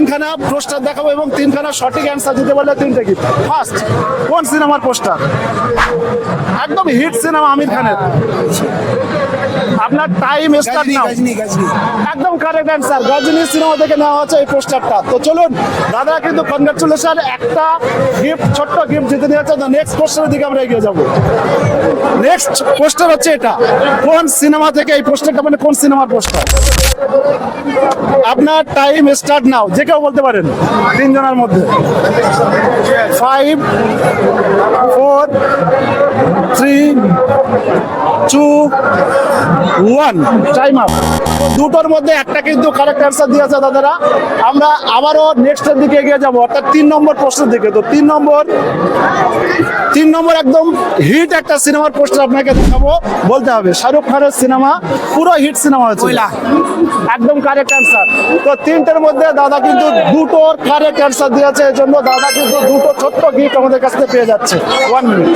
তিনখানা পোস্টার দেখাবো এবং তিনখানা সঠিক অ্যান্সার দিতে পারলে তিনটে গিফট ফার্স্ট কোন সিনেমার পোস্টার একদম হিট সিনেমা আমির খানের। আপনার টাইম স্টার্ট নাও একদম কারেক্ট অ্যান্সার গজনী সিনেমা থেকে নেওয়া হচ্ছে এই পোস্টারটা তো চলুন দাদা কিন্তু কনগ্রাচুলেশন একটা গিফট ছোট্ট গিফট জিতে নিয়েছে। তো নেক্সট পোস্টারের দিকে আমরা এগিয়ে যাব। নেক্সট পোস্টার হচ্ছে এটা। কোন সিনেমা থেকে এই পোস্টারটা মানে কোন সিনেমার পোস্টার আপনার টাইম স্টার্ট নাও যে কেউ বলতে পারেন? তিনজনের মধ্যে। Five four three two one time up দুটোর মধ্যে একটা কিন্তু কারেক্ট অ্যান্সার দিয়েছে দাদারা। আমরা আবারও নেক্সটের দিকে এগিয়ে যাব, অর্থাৎ তিন নম্বর প্রশ্নের দিকে। তো তিন নম্বর তিন নম্বর একদম হিট একটা সিনেমার পোস্টার আপনাকে দেখাবো। বলতে হবে শাহরুখ খানের সিনেমা পুরো হিট সিনেমা হচ্ছে। একদম কারেক্ট অ্যান্সার তো তিনটের মধ্যে দাদা কিন্তু দুটোর কারেক্ট অ্যান্সার দিয়েছে এই জন্য দাদা কিন্তু দুটো ছোট্ট গিফট আমাদের কাছ থেকে পেয়ে যাচ্ছে। One minute